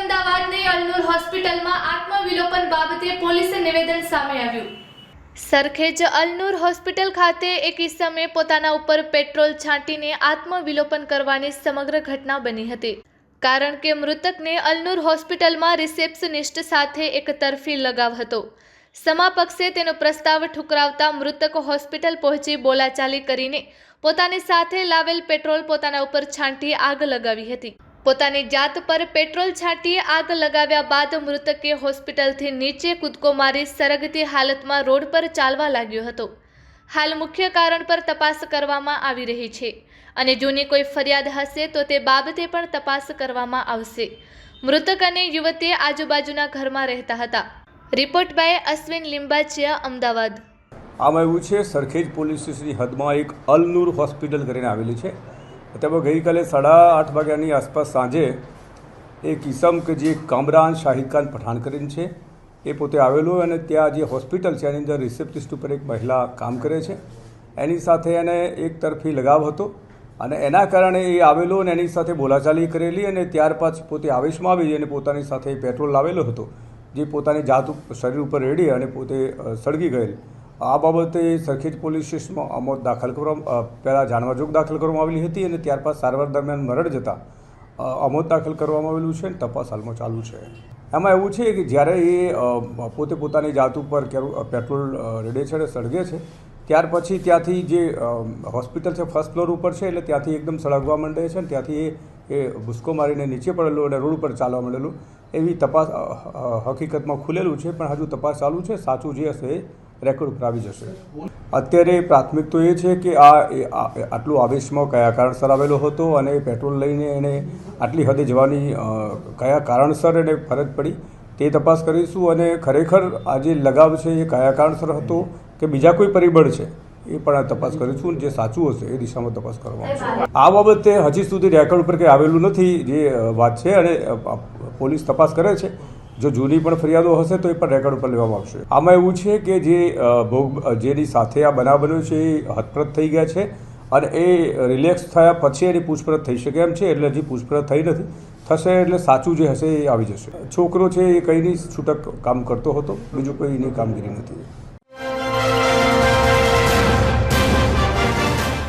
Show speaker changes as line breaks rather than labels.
અમદાવાદની અલનૂર હોસ્પિટલમાં આત્મવિલોપન બાબતે પોલીસે નિવેદન સામે આવ્યું. સરખેજ અલનૂર હોસ્પિટલ ખાતે એક ઇસમે પોતાના ઉપર પેટ્રોલ છાંટીને આત્મવિલોપન કરવાની સમગ્ર ઘટના બની હતી. કારણ કે મૃતકને અલનૂર હોસ્પિટલમાં રિસેપ્શનિસ્ટ સાથે એક તરફી લગાવ હતો. સમાપક્ષે તેનો પ્રસ્તાવ ઠુકરાવતા મૃતક હોસ્પિટલ પહોંચી બોલાચાલી કરીને પોતાની સાથે લાવેલ પેટ્રોલ પોતાના ઉપર છાંટી આગ લગાવી હતી. પોતાની જાત પર પેટ્રોલ છાંટી આગ લગાવ્યા બાદ મૃતકે હોસ્પિટલથી નીચે કૂદકો મારી સરગતી હાલતમાં રોડ પર ચાલવા લાગ્યો હતો. હાલ મુખ્ય કારણ પર તપાસ કરવામાં આવી રહી છે અને જૂની કોઈ ફરિયાદ હશે તો તે બાબતે પણ તપાસ કરવામાં આવશે. મૃતક અને યુવતી આજુબાજુના ઘરમાં રહેતા હતા. Report by Ashwin Limbachiya, Ahmedabad.
આમાં એવું છે, સરખેજ પોલીસ સ્ટેશનની હદમાં એક અલનૂર હોસ્પિટલ કરીને આવેલી છે. તેમાં ગઈકાલે સાડા આઠ વાગ્યાની આસપાસ સાંજે એક ઈસમ કે જે કામરાન શાહિદ ખાન પઠાણ કરીને છે, એ પોતે આવેલો અને ત્યાં જે હોસ્પિટલ છે, એની અંદર રિસેપ્ટિસ્ટ ઉપર એક મહિલા કામ કરે છે. એની સાથે એને એક તરફી લગાવ હતો અને એના કારણે એ આવેલો અને એની સાથે બોલાચાલી કરેલી અને ત્યાર પછી પોતે આવેશમાં આવી અને પોતાની સાથે પેટ્રોલ લાવેલો હતો, જે પોતાની જાત શરીર ઉપર રેડી અને પોતે સળગી ગયેલ. આ બાબતે સરખેજ પોલીસ સ્ટેશનમાં અમોદ દાખલ કરવામાં પહેલાં જાણવાજોગ દાખલ કરવામાં આવેલી હતી અને ત્યારબાદ સારવાર દરમિયાન મરણ જતાં અમોદ દાખલ કરવામાં આવેલું છે અને તપાસ હાલમાં ચાલુ છે. એમાં એવું છે કે જ્યારે એ પોતે પોતાની જાત ઉપર પેટ્રોલ રેડે છે સળગે છે, ત્યાર પછી ત્યાંથી જે હોસ્પિટલ છે ફર્સ્ટ ફ્લોર ઉપર છે એટલે ત્યાંથી એકદમ સળગવા માંડે છે અને ત્યાંથી એ એ ભૂસકો મારીને નીચે પડેલો અને રોડ ઉપર ચાલવા માંડેલું. એવી તપાસ હકીકતમાં ખુલેલું છે પણ હજુ તપાસ ચાલુ છે. સાચું જે હશે રેકોર્ડ ઉપર આવી જશે. અત્યારે પ્રાથમિક તો એ છે કે આ આટલું આવેશમાં કયા કારણસર આવેલો હતો અને પેટ્રોલ લઈને એને આટલી હદે જવાની કયા કારણસર એને ફરજ પડી તે તપાસ કરીશું અને ખરેખર આ જે લગાવ છે એ કયા કારણસર હતો કે બીજા કોઈ પરિબળ છે એ પણ આ તપાસ કરીશું જે સાચું હશે એ દિશામાં તપાસ કરવામાં આ બાબતે હજી સુધી રેકોર્ડ ઉપર કંઈ આવેલું નથી જે વાત છે અને પોલીસ તપાસ કરે છે. જો જૂની પણ ફરિયાદો હશે તો એ પણ રેકોર્ડ ઉપર લેવામાં આવશે. આમાં એવું છે કે જે ભોગ જેની સાથે આ બનાવ બન્યો છે, એ હતપ્રત થઈ ગયા છે અને એ રિલેક્સ થયા પછી એની પૂછપરછ થઈ શકે એમ છે, એટલે હજી પૂછપરછ થઈ નથી. થશે એટલે સાચું જે હશે એ આવી જશે. છોકરો છે એ કંઈ નહીં, છૂટક કામ કરતો હતો, બીજું કોઈ એની કામગીરી નથી.